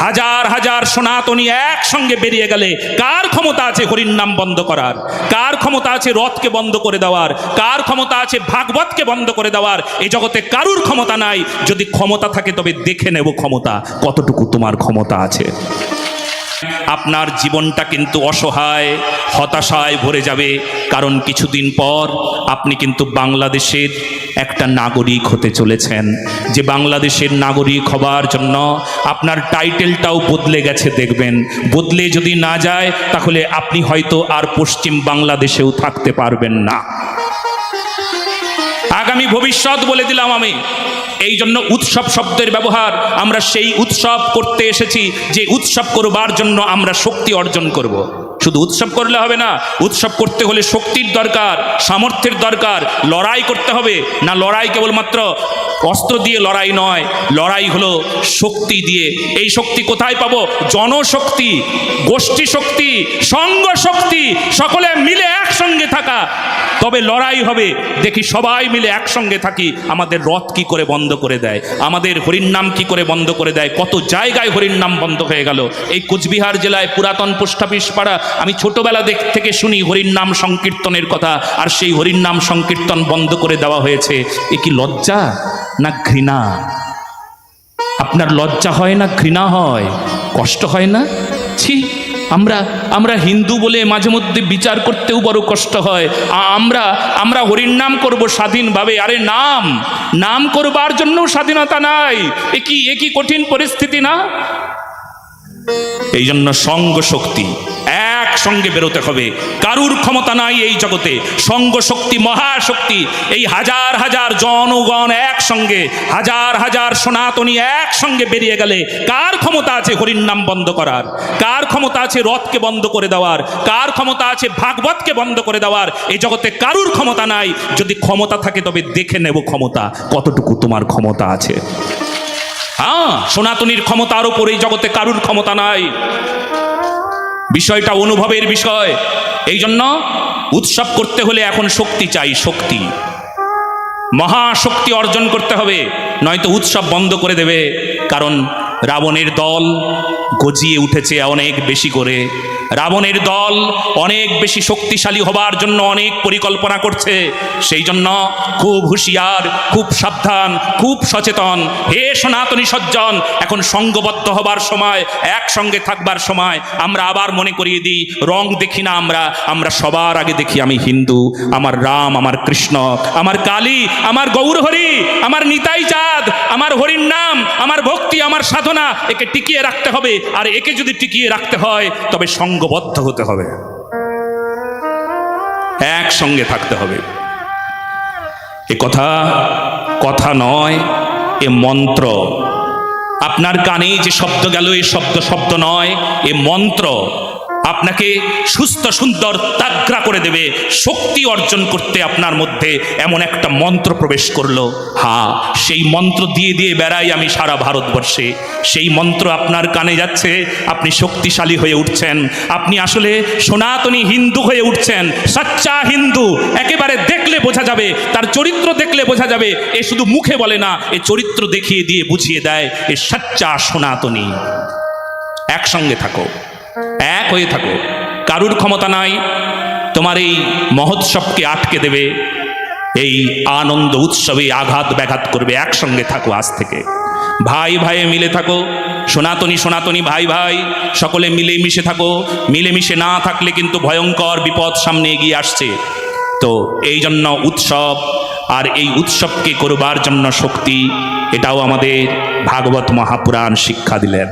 হাজার হাজার সনাতনী একসঙ্গে বেরিয়ে গেলে কার ক্ষমতা আছে হরির নাম বন্ধ করার? কার ক্ষমতা আছে রথকে বন্ধ করে দেওয়ার? কার ক্ষমতা আছে ভাগবতকে বন্ধ করে দেওয়ার? এই জগতে কারুর ক্ষমতা নাই? যদি ক্ষমতা থাকে তবে দেখে নেব ক্ষমতা। কতটুকু তোমার ক্ষমতা আছে? আপনার জীবনটা কিন্তু অসহায়, হতাশায় ভরে যাবে। কারণ কিছুদিন পর আপনি কিন্তু বাংলাদেশের একটা নাগরিক হতে চলেছেন। যে বাংলাদেশের নাগরিক হবার জন্য আপনার টাইটেলটাও বদলে গেছে দেখবেন। বদলে যদি না যায়, তাহলে আপনি হয়তো আর পশ্চিম বাংলাদেশেও থাকতে পারবেন না। আগামী ভবিষ্যৎ বলে দিলাম আমি এই জন্য উৎসব শব্দের ব্যবহার, আমরা সেই উৎসব করতে এসেছি, যে উৎসব করবার জন্য আমরা শক্তি অর্জন করব। শুধু উৎসব করলে হবে না, উৎসব করতে হলে শক্তির দরকার, সামর্থ্যের দরকার, লড়াই করতে হবে। না লড়াই কেবলমাত্র অস্ত্র দিয়ে লড়াই নয়, লড়াই হলো শক্তি দিয়ে। এই শক্তি কোথায় পাবো? জনশক্তি গোষ্ঠী শক্তি সঙ্গ শক্তি সকলে মিলে একসঙ্গে থাকা। তবে লড়াই হবে, দেখি সবাই মিলে একসঙ্গে থাকি। আমাদের রথ কি করে বন্ধ করে দেয়? আমাদের হরির নাম কি করে বন্ধ করে দেয়? কত জায়গায় হরির নাম বন্ধ হয়ে গেল? এই কোচবিহার জেলায় পুরাতন পোস্ট অফিস পাড়া আমি ছোটবেলা দেখ থেকে শুনি হরির নাম সংকীর্তনের কথা, আর সেই হরির নাম সংকীর্তন বন্ধ করে দেওয়া হয়েছে। এ কি লজ্জা না ঘৃণা? আপনার লজ্জা হয় না, ঘৃণা হয়? কষ্ট হয় না? ছি, আমরা আমরা হিন্দু বলে মাঝে মধ্যে বিচার করতেও বড় কষ্ট হয়। আমরা আমরা হরির নাম করব স্বাধীনভাবে। আরে নাম নাম করবার জন্য স্বাধীনতা নাই। এ কি এ কি কঠিন পরিস্থিতি না? এই জন্য সঙ্গ শক্তি। একসঙ্গে বেরোতে হবে। কারুর ক্ষমতা নাই এই জগতে। সঙ্গ শক্তি মহাশক্তি, এই হাজার হাজার জনগণ একসঙ্গে, হাজার হাজার সনাতনী একসঙ্গে বেরিয়ে গেলে কার ক্ষমতা আছে হরির নাম বন্ধ করার? কার ক্ষমতা আছে রথকে বন্ধ করে দেওয়ার? কার ক্ষমতা আছে ভাগবতকে বন্ধ করে দেওয়ার? এই জগতে কারুর ক্ষমতা নাই। যদি ক্ষমতা থাকে তবে দেখে নেব ক্ষমতা। কতটুকু তোমার ক্ষমতা আছে? হ্যাঁ সনাতনীর ক্ষমতার উপর এই জগতে কারুর ক্ষমতা নাই। বিষয়টা অনুভবের বিষয়। এই জন্য উৎসব করতে হলে এখন শক্তি চাই, শক্তি। মহাশক্তি অর্জন করতে হবে, নয়তো উৎসব বন্ধ করে দেবে। কারণ রাবণের দল গজিয়ে উঠেছে অনেক বেশি করে। রাবণের দল অনেক বেশি শক্তিশালী হবার জন্য অনেক পরিকল্পনা করছে। সেই জন্য খুব হুঁশিয়ার, খুব সাবধান, খুব সচেতন। হে সনাতনী সজ্জন, এখন সঙ্গবদ্ধ হবার সময়, একসঙ্গে থাকবার সময়। আমরা আবার মনে করিয়ে দিই, রং দেখি না আমরা আমরা সবার আগে দেখি আমি হিন্দু, আমার রাম, আমার কৃষ্ণ, আমার কালী, আমার গৌরহরি, আমার নিতাই চাঁদ আমার হরির নাম, আমার ভক্তি, আমার সাধনা একে টিকিয়ে রাখতে হবে। আর একে যদি টিকিয়ে রাখতে হয়, তবে সঙ্গবদ্ধ হতে হবে। একসঙ্গে থাকতে হবে। এ কথা কথা নয়, এ মন্ত্র। আপনার কানে যে শব্দ গেল, এ শব্দ শব্দ নয়, এ মন্ত্র। আপনাকে সুস্থ, সুন্দর তাগ্রা করে দেবে, শক্তি অর্জন করতে আপনার মধ্যে এমন একটা মন্ত্র প্রবেশ করল। হ্যাঁ সেই মন্ত্র দিয়ে দিয়ে বেড়াই আমি সারা ভারতবর্ষে। সেই মন্ত্র আপনার কানে যাচ্ছে, আপনি শক্তিশালী হয়ে উঠছেন। আপনি আসলে সনাতনী হিন্দু হয়ে উঠছেন, সচ্চা হিন্দু। একেবারে দেখলে বোঝা যাবে, তার চরিত্র দেখলে বোঝা যাবে, এ শুধু মুখে বলে না, এ চরিত্র দেখিয়ে দিয়ে বুঝিয়ে দেয়, এ সচ্চা সনাতনী। একসঙ্গে থাকো। হয়ে থাকো। কারুর ক্ষমতা নাই, তোমার এই মহোৎসবকে আটকে দেবে। এই আনন্দ উৎসবে আঘাত ব্যাঘাত করবে, একসঙ্গে থাকো আজ থেকে। ভাই ভাইয়ে মিলে থাকো, সনাতনী সনাতনী ভাই ভাই, সকলে মিলে মিশে থাকো। মিলেমিশে না থাকলে কিন্তু ভয়ঙ্কর বিপদ সামনে এগিয়ে আসছে। তো এই জন্য উৎসব আর এই উৎসবকে করবার জন্য শক্তি, এটাও আমাদের ভাগবত মহাপুরাণ শিক্ষা দিলেন।